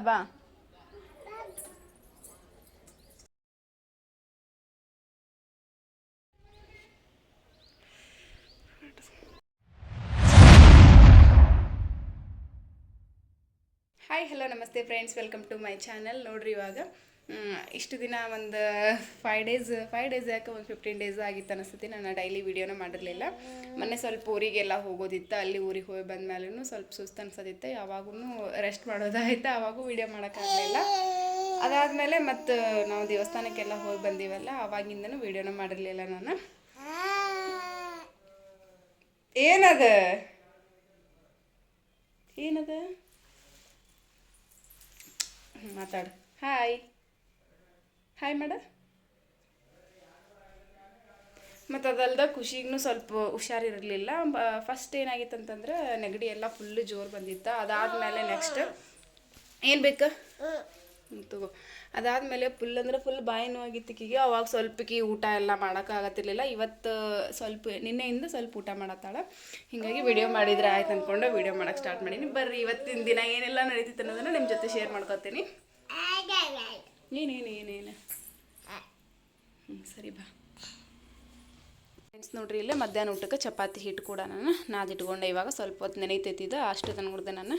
ಬಾ hi hello namaste friends welcome to my channel ನೋಡ್ರಿ ಇವಾಗ ಮ್, ಇಷ್ಟು ದಿನ ಒಂದು ಫೈವ್ ಡೇಸ್ ಫೈವ್ ಡೇಸ್ ಯಾಕೆ ಒಂದು ಫಿಫ್ಟೀನ್ ಡೇಸ್ ಆಗಿತ್ತು ಅನಿಸ್ತೈತಿ ನಾನು ಡೈಲಿ ವೀಡಿಯೋನ ಮಾಡಿರಲಿಲ್ಲ. ಮೊನ್ನೆ ಸ್ವಲ್ಪ ಊರಿಗೆಲ್ಲ ಹೋಗೋದಿತ್ತು, ಅಲ್ಲಿ ಊರಿಗೆ ಹೋಗಿ ಬಂದ್ಮೇಲೂ ಸ್ವಲ್ಪ ಸುಸ್ತು ಅನ್ಸೋದಿತ್ತು ಯಾವಾಗೂ ರೆಸ್ಟ್ ಮಾಡೋದಾಯ್ತು ಆವಾಗೂ ವೀಡಿಯೋ ಮಾಡೋಕ್ಕಾಗಲಿಲ್ಲ. ಅದಾದಮೇಲೆ ಮತ್ತು ನಾವು ದೇವಸ್ಥಾನಕ್ಕೆಲ್ಲ ಹೋಗಿ ಬಂದೀವಲ್ಲ ಆವಾಗಿಂದನೂ ವೀಡಿಯೋನ ಮಾಡಿರಲಿಲ್ಲ ನಾನು. ಏನದ? ಏನದ? ಮಾತಾಡು. ಹಾಯ್ ಹಾಯ್ ಮಾಡ ಮತ್ತು ಅದಲ್ದ ಖುಷಿಗೂ ಸ್ವಲ್ಪ ಹುಷಾರಿರಲಿಲ್ಲ ಫಸ್ಟ್ ಏನಾಗಿತ್ತು ಅಂತಂದ್ರೆ ನೆಗಡಿ ಎಲ್ಲ ಫುಲ್ಲು ಜೋರು ಬಂದಿತ್ತು. ಅದಾದಮೇಲೆ ನೆಕ್ಸ್ಟ್ ಏನು ಬೇಕು? ತಗೋ. ಅದಾದಮೇಲೆ ಫುಲ್ ಅಂದ್ರೆ ಫುಲ್ ಬಾಯಿನೂ ಆಗಿತ್ತು ಕಿಗೆ ಅವಾಗ ಸ್ವಲ್ಪಕ್ಕೆ ಊಟ ಎಲ್ಲ ಮಾಡೋಕ್ಕಾಗತ್ತಿರಲಿಲ್ಲ ಇವತ್ತು ಸ್ವಲ್ಪ ನಿನ್ನೆಯಿಂದ ಸ್ವಲ್ಪ ಊಟ ಮಾಡತ್ತಾಳ. ಹೀಗಾಗಿ ವಿಡಿಯೋ ಮಾಡಿದ್ರೆ ಆಯ್ತು ಅಂದ್ಕೊಂಡು ವಿಡಿಯೋ ಮಾಡೋಕ್ಕೆ ಸ್ಟಾರ್ಟ್ ಮಾಡೀನಿ. ಬರ್ರಿ, ಇವತ್ತಿನ ದಿನ ಏನೆಲ್ಲ ನಡೀತಿತ್ತು ಅನ್ನೋದನ್ನು ನಿಮ್ಮ ಜೊತೆ ಶೇರ್ ಮಾಡ್ಕೊತೀನಿ. ಏನೇನು ಏನೇನು ಸರಿ ಬಾ. ಫ್ರೆಂಡ್ಸ್ ನೋಡ್ರಿ, ಇಲ್ಲೇ ಮಧ್ಯಾಹ್ನ ಊಟಕ್ಕೆ ಚಪಾತಿ ಹಿಟ್ಟು ಕೂಡ ನಾನು ನಾದಿಟ್ಕೊಂಡೆ ಇವಾಗ ಸ್ವಲ್ಪ ಹೊತ್ತು ನೆನೀತೈತಿದ ಅಷ್ಟು ತಂದ್ಬಿಡ್ದೆ ನಾನು.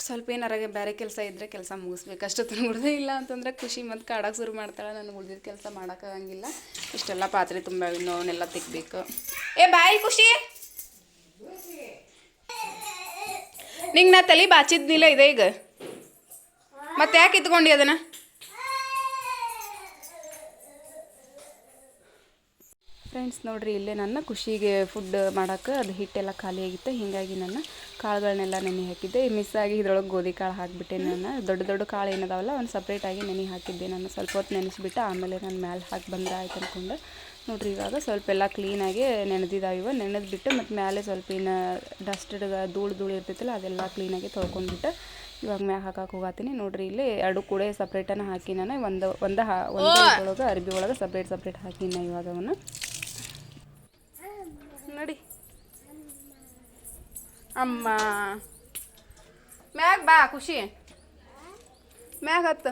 ಸ್ವಲ್ಪ ಏನಾರಾಗೆ ಬೇರೆ ಕೆಲಸ ಇದ್ದರೆ ಕೆಲಸ ಮುಗಿಸ್ಬೇಕು. ಅಷ್ಟು ತಂದ್ಬಿಡ್ದೆ ಇಲ್ಲ ಅಂತಂದ್ರೆ ಖುಷಿ ಮತ್ತು ಕಾಡಕ್ಕೆ ಶುರು ಮಾಡ್ತಾಳೆ. ನಾನು ಉಳಿದಿದ್ದ ಕೆಲಸ ಮಾಡೋಕ್ಕಾಗಂಗಿಲ್ಲ ಇಷ್ಟೆಲ್ಲ ಪಾತ್ರೆ ತುಂಬ ಅವನ್ನೆಲ್ಲ ತೆಗ್ಬೇಕು ಏ, ಬಾಯಿ ಖುಷಿ! ನಿಂಗೆ ನಾ ತಲೆ ಬಾಚಿದ್ನಿಲ್ಲ ಇದೆ ಈಗ. ಮತ್ತೆ ಯಾಕೆ ಇಟ್ಕೊಂಡಿ ಅದನ್ನ? ಫ್ರೆಂಡ್ಸ್, ನೋಡಿರಿ, ಇಲ್ಲೇ ನನ್ನ ಖುಷಿಗೆ ಫುಡ್ ಮಾಡೋಕ್ಕೆ ಅದು ಹಿಟ್ಟೆಲ್ಲ ಖಾಲಿ ಆಗಿತ್ತು ಹೀಗಾಗಿ ನಾನು ಕಾಳುಗಳನ್ನೆಲ್ಲ ನೆನೆ ಹಾಕಿದ್ದೆ. ಮಿಸ್ ಆಗಿ ಇದ್ರೊಳಗೆ ಗೋಧಿ ಕಾಳು ಹಾಕಿಬಿಟ್ಟೆ ನಾನು. ದೊಡ್ಡ ದೊಡ್ಡ ಕಾಳು ಏನದಾವಲ್ಲ ಅವ್ನು ಸಪ್ರೇಟಾಗಿ ನೆನೆ ಹಾಕಿದ್ದೆ ನಾನು. ಸ್ವಲ್ಪ ಹೊತ್ತು ನೆನೆಸಿಬಿಟ್ಟು ಆಮೇಲೆ ನಾನು ಮ್ಯಾಲೆ ಹಾಕಿ ಬಂದ್ರೆ ಆಯ್ತು ಅಂದ್ಕೊಂಡು ನೋಡ್ರಿ, ಇವಾಗ ಸ್ವಲ್ಪ ಎಲ್ಲ ಕ್ಲೀನಾಗಿ ನೆನೆದಿದ್ದಾವೆ ಇವ. ನೆನೆದ್ಬಿಟ್ಟು ಮತ್ತು ಮೇಲೆ ಸ್ವಲ್ಪ ಇನ್ನು ಡಸ್ಟಡ್ ಧೂಳು ಧೂಳು ಇರ್ತೈತಲ್ಲ, ಅದೆಲ್ಲ ಕ್ಲೀನಾಗಿ ತೊಳ್ಕೊಂಡ್ಬಿಟ್ಟು ಇವಾಗ ಮ್ಯಾಗ ಹಾಕಕ್ಕೆ ಹೋಗತ್ತೀನಿ ನೋಡ್ರಿ, ಇಲ್ಲಿ ಎರಡು ಕೂಡ ಸಪ್ರೇಟನ್ನು ಹಾಕಿ ನಾನು ಒಂದು ಒಂದು ಹಾ, ಒಂದು ಒಳಗೆ ಅರ್ಬಿ ಒಳಗೆ ಸಪ್ರೇಟ್ ಸಪ್ರೇಟ್ ಹಾಕಿನ ಇವಾಗ ಅವನ್ನ ನಡಿ ಅಮ್ಮ. ಮ್ಯಾಗ ಬಾ, ಖುಷಿ. ಮ್ಯಾಗ ಹತ್ತ.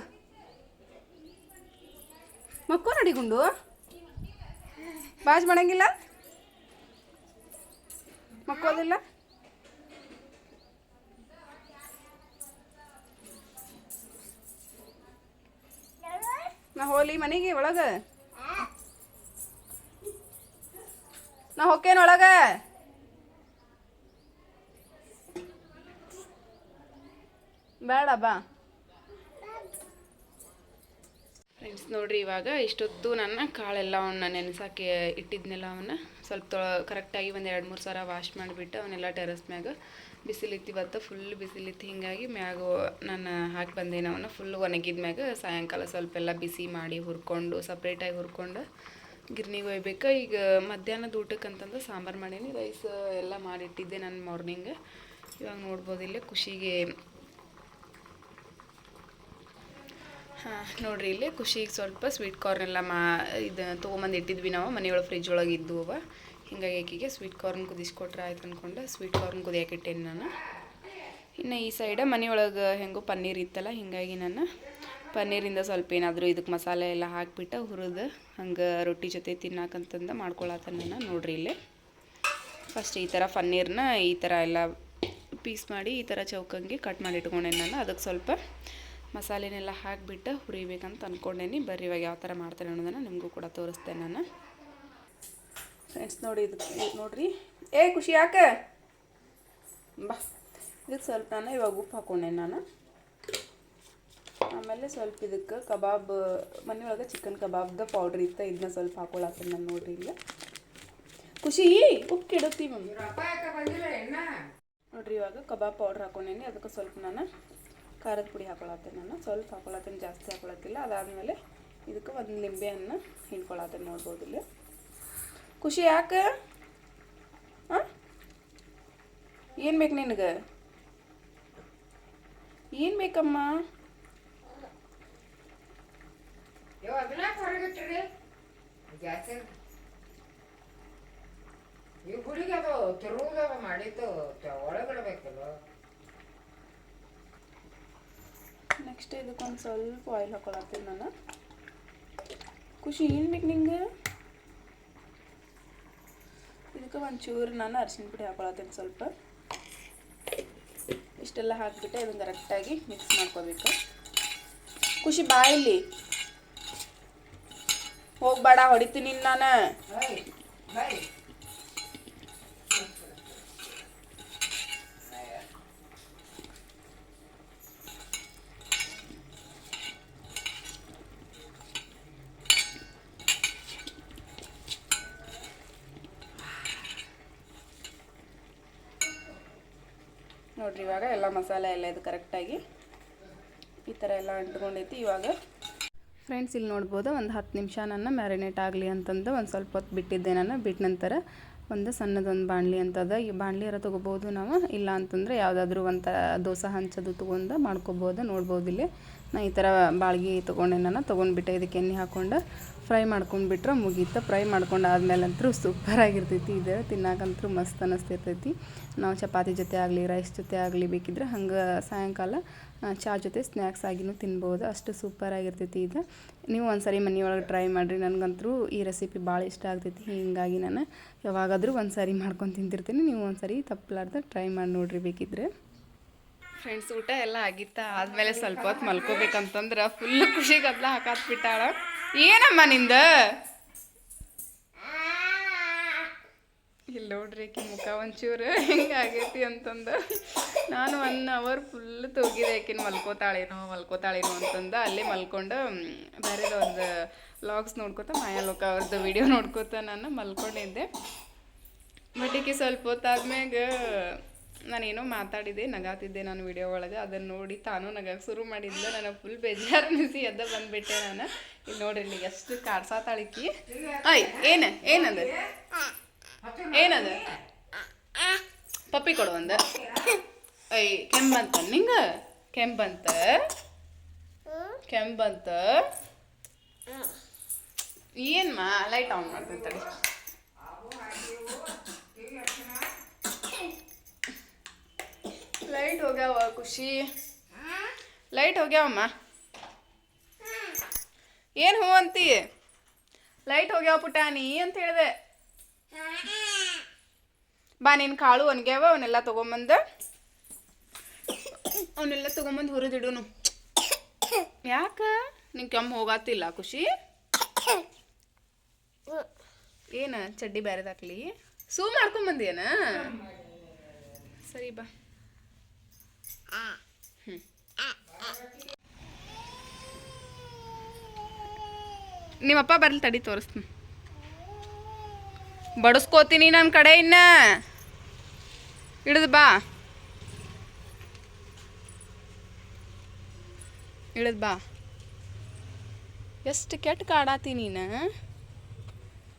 ಮಕ್ಕೋ ನಡಿಗುಂಡು ಬಾಜ್ ಮಾಡಂಗಿಲ್ಲ? ಮಕ್ಕೋದಿಲ್ಲ ನಾ ಹೋಲಿ ಮನೆಗೆ ಒಳಗ. ನಾ ಹೊಕ್ಕೇನ ಒಳಗ? ಬೇಡ, ಬಾ. ಫ್ರೆಂಡ್ಸ್ ನೋಡ್ರಿ, ಇವಾಗ ಇಷ್ಟೊತ್ತು ನನ್ನ ಕಾಳೆಲ್ಲ ಅವನ್ನ ನೆನೆಸಾಕಿ ಇಟ್ಟಿದ್ನೆಲ್ಲ ಅವನ್ನ ಸ್ವಲ್ಪ ಕರೆಕ್ಟಾಗಿ ಒಂದು ಎರಡು, ಮೂರು ಸಲ ವಾಶ್ ಮಾಡಿಬಿಟ್ಟು ಅವನ್ನೆಲ್ಲ ಟೆರಸ್ ಮ್ಯಾಗ ಬಿಸಿಲಿತ್ತು ಇವತ್ತು ಫುಲ್ ಬಿಸಿಲಿತ್ತು. ಹಿಂಗಾಗಿ ಮ್ಯಾಗ ನಾನು ಹಾಕಿ ಬಂದೇನೆ ಅವನ್ನ ಫುಲ್ ಒಣಗಿದ ಮ್ಯಾಗ ಸಾಯಂಕಾಲ ಸ್ವಲ್ಪ ಎಲ್ಲ ಬಿಸಿ ಮಾಡಿ ಹುರ್ಕೊಂಡು ಸಪ್ರೇಟಾಗಿ ಹುರ್ಕೊಂಡು ಗಿರ್ನಿಗೆ ಒಯ್ಬೇಕು. ಈಗ ಮಧ್ಯಾಹ್ನದ ಊಟಕ್ಕೆ ಅಂತಂದ್ರೆ ಸಾಂಬಾರು ಮಾಡೀನಿ ರೈಸ್ ಎಲ್ಲ ಮಾಡಿಟ್ಟಿದ್ದೆ ನಾನು ಮಾರ್ನಿಂಗ್ ಇವಾಗ ನೋಡ್ಬೋದು, ಇಲ್ಲೇ ಖುಷಿಗೆ ಹಾಂ ನೋಡ್ರಿ, ಇಲ್ಲಿ ಖುಷಿಗೆ ಸ್ವಲ್ಪ ಸ್ವೀಟ್ ಕಾರ್ನ್ ಎಲ್ಲ ಮಾ, ಇದು ತೊಗೊಂಬಂದು ಇಟ್ಟಿದ್ವಿ ನಾವು, ಮನೆಯೊಳಗೆ ಫ್ರಿಜ್ ಒಳಗೆ ಇದ್ದು ಅವ. ಹಿಂಗಾಗಿ ಆಕೆಗೆ ಸ್ವೀಟ್ ಕಾರ್ನ್ ಕುದಿಸ್ಕೊಟ್ರೆ ಆಯ್ತು ಅಂದ್ಕೊಂಡು ಸ್ವೀಟ್ ಕಾರ್ನ್ ಕುದಿಯಾಕಿಟ್ಟೇನೆ ನಾನು. ಇನ್ನು ಈ ಸೈಡ ಮನೆಯೊಳಗೆ ಹೆಂಗೋ ಪನ್ನೀರ್ ಇತ್ತಲ್ಲ, ಹಿಂಗಾಗಿ ನಾನು ಪನ್ನೀರಿಂದ ಸ್ವಲ್ಪ ಏನಾದರೂ ಇದಕ್ಕೆ ಮಸಾಲೆ ಎಲ್ಲ ಹಾಕಿಬಿಟ್ಟು ಹುರಿದು ಹಂಗೆ ರೊಟ್ಟಿ ಜೊತೆ ತಿನ್ನಾಕಂತಂದು ಮಾಡ್ಕೊಳತ್ತ ನಾನು, ನೋಡ್ರಿ ಇಲ್ಲಿ. ಫಸ್ಟ್ ಈ ಥರ ಪನ್ನೀರ್ನ ಈ ಥರ ಎಲ್ಲ ಪೀಸ್ ಮಾಡಿ ಈ ಥರ ಚೌಕಂಗೆ ಕಟ್ ಮಾಡಿ ಇಟ್ಕೊಂಡೆ ನಾನು ಅದಕ್ಕೆ ಸ್ವಲ್ಪ ಮಸಾಲೆನೆಲ್ಲ ಹಾಕಿಬಿಟ್ಟು ಹುರಿಬೇಕಂತ ಅಂದ್ಕೊಂಡೇನಿ ಬರ್ರಿ ಇವಾಗ ಯಾವ ಥರ ಮಾಡ್ತೇನೆ ಅನ್ನೋದನ್ನು ನಿಮಗೂ ಕೂಡ ತೋರಿಸ್ತೇನೆ ನಾನು. ಫ್ರೆಂಡ್ಸ್ ನೋಡಿ ಇದು ನೋಡ್ರಿ. ಏ ಖುಷಿ ಯಾಕೆ? ಬಾ. ಇದಕ್ಕೆ ಸ್ವಲ್ಪ ನಾನು ಇವಾಗ ಉಪ್ಪು ಹಾಕೊಂಡೆ ನಾನು. ಆಮೇಲೆ ಸ್ವಲ್ಪ ಇದಕ್ಕೆ ಕಬಾಬ್ ಮನೆಯೊಳಗೆ ಚಿಕನ್ ಕಬಾಬ್ದ ಪೌಡ್ರ್ ಇತ್ತ ಇದನ್ನ ಸ್ವಲ್ಪ ಹಾಕೊಳತ್ತೆ ನಾನು ನೋಡ್ರಿ ಈಗ. ಖುಷಿ? ಉಪ್ಪು ಕೆಡುತ್ತೀವಿ ನೋಡ್ರಿ ಇವಾಗ ಕಬಾಬ್ ಪೌಡ್ರ್ ಹಾಕೊಂಡೇನಿ. ಅದಕ್ಕೆ ಸ್ವಲ್ಪ ನಾನು ಖಾರದ ಪುಡಿ ಹಾಕೊಳತ್ತೆ ನಾನು. ಸ್ವಲ್ಪ ಹಾಕೊಳತ್ತೇನೆ, ಜಾಸ್ತಿ ಹಾಕೊಳತ್ತಿಲ್ಲ ಅದಾದಮೇಲೆ ಇದಕ್ಕೆ ಒಂದು ನಿಂಬೆಹಣ್ಣು ಹಿಂಡ್ಕೊಳತ್ತೇನೆ ನೋಡ್ಬೋದು ಇಲ್ಲಿ. ಖುಷಿ ಯಾಕೆ? ಹಾಂ ಏನು ಬೇಕು ನಿನಗೆ? ಏನು ಬೇಕಮ್ಮ? ಈ ಅದು ತಿರುವುದವ ಮಾಡಿದ್ದು ಒಳಗಡೆ ಒಳಗಿಡ್ಬೇಕಲ್ಲ. ನೆಕ್ಸ್ಟ್ ಇದಕ್ಕೊಂದು ಸ್ವಲ್ಪ ಆಯಿಲ್ ಹಾಕೊಳತ್ತೀನಿ ನಾನು ಖುಷಿ, ಏನು ಬೇಕು ನಿಂಗೆ? ಇದಕ್ಕೆ ಒಂಚೂರು ನಾನು ಅರಿಶಿನ ಪುಡಿ ಹಾಕೊಳತ್ತೀನಿ ಸ್ವಲ್ಪ. ಇಷ್ಟೆಲ್ಲ ಹಾಕಿಬಿಟ್ಟು ಅದನ್ನು ಕರೆಕ್ಟಾಗಿ ಮಿಕ್ಸ್ ಮಾಡ್ಕೋಬೇಕು. ಖುಷಿ ಬಾಯಲ್ಲಿ ಹೋಗಬೇಡ ಹೋಗ್ಬೇಡ, ಹೊಡಿತೀನಿ ನಾನು ಇವಾಗ ಎಲ್ಲ ಮಸಾಲೆ ಎಲ್ಲ ಇದು ಕರೆಕ್ಟಾಗಿ ಈ ಥರ ಎಲ್ಲ ಅಂಟ್ಕೊಂಡೈತಿ ಇವಾಗ. ಫ್ರೆಂಡ್ಸ್ ಇಲ್ಲಿ ನೋಡ್ಬೋದು ಒಂದು ಹತ್ತು ನಿಮಿಷ ನನ್ನ ಮ್ಯಾರಿನೇಟ್ ಆಗಲಿ ಅಂತಂದು ಒಂದು ಸ್ವಲ್ಪ ಹೊತ್ತು ಬಿಟ್ಟಿದ್ದೆ ನಾನು, ಬಿಟ್ಟ ನಂತರ ಒಂದು ಸಣ್ಣದೊಂದು ಬಾಣಲಿ ಅಂತದ. ಈ ಬಾಣಲಿ ಅರ ತೊಗೋಬೋದು ನಾವು? ಇಲ್ಲ ಅಂತಂದರೆ ಯಾವುದಾದ್ರೂ ಒಂದು ದೋಸೆ ಹಂಚೋದು ತೊಗೊಂಡು ಮಾಡ್ಕೊಬೋದು, ನೋಡ್ಬೋದು ಇಲ್ಲಿ. ನಾ ಈ ಥರ ಬಾಳ್ಗೆ ತೊಗೊಂಡೆ ನಾನು, ತೊಗೊಂಡ್ಬಿಟ್ಟೆ. ಇದಕ್ಕೆ ಎಣ್ಣೆ ಹಾಕ್ಕೊಂಡು ಫ್ರೈ ಮಾಡ್ಕೊಂಡ್ಬಿಟ್ರೆ ಮುಗೀತು. ಫ್ರೈ ಮಾಡ್ಕೊಂಡು ಆದ್ಮೇಲಂತೂ ಸೂಪರ್ ಆಗಿರ್ತೈತಿ ಇದು ತಿನ್ನಾಕಂತೂ ಮಸ್ತ್ ಅನ್ನಿಸ್ತಿರ್ತೈತಿ ನಾವು ಚಪಾತಿ ಜೊತೆ ಆಗಲಿ, ರೈಸ್ ಜೊತೆ ಆಗಲಿ ಬೇಕಿದ್ರೆ ಹಂಗೆ ಸಾಯಂಕಾಲ ಚಾ ಜೊತೆ ಸ್ನ್ಯಾಕ್ಸ್ ಆಗಿನೂ ತಿನ್ಬೋದು. ಅಷ್ಟು ಸೂಪರ್ ಆಗಿರ್ತೈತಿ ಇದು. ನೀವು ಒಂದ್ಸರಿ ಮನೆಯೊಳಗೆ ಟ್ರೈ ಮಾಡಿರಿ. ನನಗಂತೂ ಈ ರೆಸಿಪಿ ಭಾಳ ಇಷ್ಟ ಆಗ್ತೈತಿ. ಹೀಗಾಗಿ ನಾನು ಯಾವಾಗಾದರೂ ಒಂದು ಸಾರಿ ಮಾಡ್ಕೊಂಡು ತಿಂತಿರ್ತೀನಿ ನೀವು ಒಂದ್ಸರಿ ತಪ್ಪಲಾರ್ದ ಟ್ರೈ ಮಾಡಿ ನೋಡಿರಿ ಬೇಕಿದ್ರೆ. ಫ್ರೆಂಡ್ಸ್ ಊಟ ಎಲ್ಲ ಆಗಿತ್ತ? ಆದ್ಮೇಲೆ ಸ್ವಲ್ಪ ಹೊತ್ತು ಮಲ್ಕೋಬೇಕಂತಂದ್ರೆ ಫುಲ್ ಖುಷಿ ಗದ್ಲ ಹಾಕಾತ್ಬಿಟ್ಟಾಳ. ಏನಮ್ಮ ನಿಂದ? ಇಲ್ಲಿ ನೋಡ್ರಿ ಆಕೆ ಮುಖ ಒಂಚೂರು ಹಿಂಗಾಗೈತಿ ಅಂತಂದು. ನಾನು ಒನ್ ಅವರ್ ಫುಲ್ ತೊಗಿದೆ ಆಕಿನ ಮಲ್ಕೋತಾಳೇನೋ ಮಲ್ಕೋತಾಳೇನೋ ಅಂತಂದು. ಅಲ್ಲಿ ಮಲ್ಕೊಂಡು ಬೇರೆ ಒಂದು ವ್ಲಾಗ್ಸ್ ನೋಡ್ಕೋತ ಮಾಯಾಲೋಕ ಅವ್ರದ್ದು ವಿಡಿಯೋ ನೋಡ್ಕೋತ ನಾನು ಮಲ್ಕೊಂಡಿದ್ದೆ. ಬಟ್ ಈಕಿ ಸ್ವಲ್ಪ ಹೊತ್ತಾದ್ಮ್ಯಾಗ ನಾನೇನೋ ಮಾತಾಡಿದೆ ನಗಾತಿದ್ದೆ ನಾನು ವಿಡಿಯೋ ಒಳಗೆ. ಅದನ್ನು ನೋಡಿ ತಾನು ನಗಕ್ಕೆ ಶುರು ಮಾಡಿದ್ಲು. ನನಗೆ ಫುಲ್ ಬೇಜಾರು ಅನಿಸಿ ಎದ್ದ ಬಂದುಬಿಟ್ಟೆ ನಾನು. ಇಲ್ಲಿ ನೋಡ್ರಿ ಇಲ್ಲಿ ಎಷ್ಟು ಕಾಡ್ಸಾತಾಳಿಕಿ ಐ, ಏನು, ಏನದ? ಏನದ? ಪಪ್ಪಿ ಕೊಡು ಒಂದು. ಐ, ಕೆಂಬಂತ. ನಿಂಗ? ಕೆಂಬಂತ? ಕೆಂಬಂತ? ಮಾ ಲೈಟ್ ಆನ್ ಮಾಡ್ತೀನಿ ತಡಿ ಲೈಟ್ ಹೋಗ್ಯಾವ, ಖುಷಿ. ಲೈಟ್ ಹೋಗ್ಯಾವಮ್ಮ? ಏನು ಹೂ ಅಂತಿ? ಲೈಟ್ ಹೋಗ್ಯಾವ ಪುಟಾಣಿ ಅಂತ ಹೇಳಿದೆ. ಬಾ, ನಿನ್ ಕಾಳು ಒಣಗ್ಯಾವ ಅವನ್ನೆಲ್ಲ ತೊಗೊಂಬಂದು. ಅವನ್ನೆಲ್ಲ ತೊಗೊಂಬಂದು ಹುರಿದಿಡುನು. ಯಾಕ? ನಿಂಗೆ ಕೆಮ್ಮು ಹೋಗಾತಿಲ್ಲ, ಖುಷಿ? ಏನ ಚಡ್ಡಿ ಬ್ಯಾರೆದಾಕ್ಲಿ ಸೂ ಮಾಡ್ಕೊಂಬಂದಿಯನ? ಸರಿ, ಬಾ. ನಿಮ್ಮಪ್ಪ ಬರ್ಲಿ ತಡಿ, ತೋರಿಸ್ತೀನಿ. ಬಡಿಸ್ಕೋತೀನಿ ನನ್ನ ಕಡೆ ಇನ್ನ. ಇಳಿದು ಬಾ. ಇಳಿದು ಬಾ. ಎಷ್ಟು ಕೆಟ್ಟ ಕಾಡಾತಿ ನೀನು?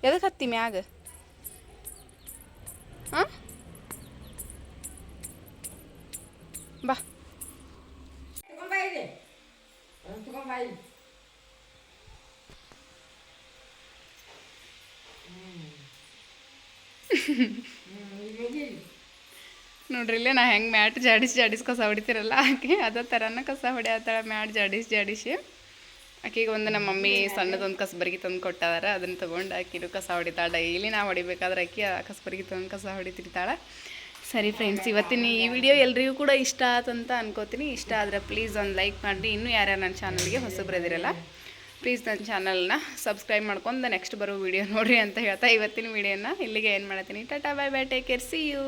ಎದಕ್ಕೆ ಹತ್ತಿ ಮ್ಯಾಗ? ಹಾಂ? ಬಾ. ನೋಡ್ರಿ, ಇಲ್ಲೇ ನಾ ಹೆಂಗೆ ಮ್ಯಾಟ್ ಜಾಡಿಸಿ ಜಾಡಿಸಿ ಕಸ ಹೊಡಿತೀರಲ್ಲ ಆಕೆ? ಅದೇ ಥರನ ಕಸ ಹೊಡ್ಯಾತಾಳ ಮ್ಯಾಟ್ ಜಾಡಿಸಿ ಜಾಡಿಸಿ. ಆಕೆಗೆ ಒಂದು ನಮ್ಮ ಮಮ್ಮಿ ಸಣ್ಣದೊಂದು ಕಸಬರ್ಗಿ ತಂದು ಕೊಟ್ಟಾರ, ಅದನ್ನು ತೊಗೊಂಡು ಆಕಿರು ಕಸ ಹೊಡಿತಾಳೆ. ಡೈಲಿ ನಾ ಹೊಡಿಬೇಕಾದ್ರೆ ಆಕಿ ಆ ಕಸಬರ್ಗಿ ತಂದು ಕಸ ಹೊಡಿತಿರ್ತಾಳೆ. ಸರಿ ಫ್ರೆಂಡ್ಸ್, ಇವತ್ತಿನ ಈ ವಿಡಿಯೋ ಎಲ್ರಿಗೂ ಕೂಡ ಇಷ್ಟ ಆತಂತ ಅನ್ಕೋತೀನಿ. ಇಷ್ಟ ಆದರೆ ಪ್ಲೀಸ್ ಒಂದು ಲೈಕ್ ಮಾಡಿ ಇನ್ನೂ ಯಾರ್ಯಾರು ನನ್ನ ಚಾನಲ್ಗೆ ಹೊಸಬ್ರದಿರಲ್ಲ ಪ್ಲೀಸ್ ನನ್ನ ಚಾನಲ್ನ ಸಬ್ಸ್ಕ್ರೈಬ್ ಮಾಡ್ಕೊಂಡು ನೆಕ್ಸ್ಟ್ ಬರೋ ವಿಡಿಯೋ ನೋಡ್ರಿ ಅಂತ ಹೇಳ್ತಾ ಇವತ್ತಿನ ವಿಡಿಯೋನ. ಇಲ್ಲಿಗೆ ಏನು ಮಾಡ್ತೀನಿ? Tata bye bye take care see you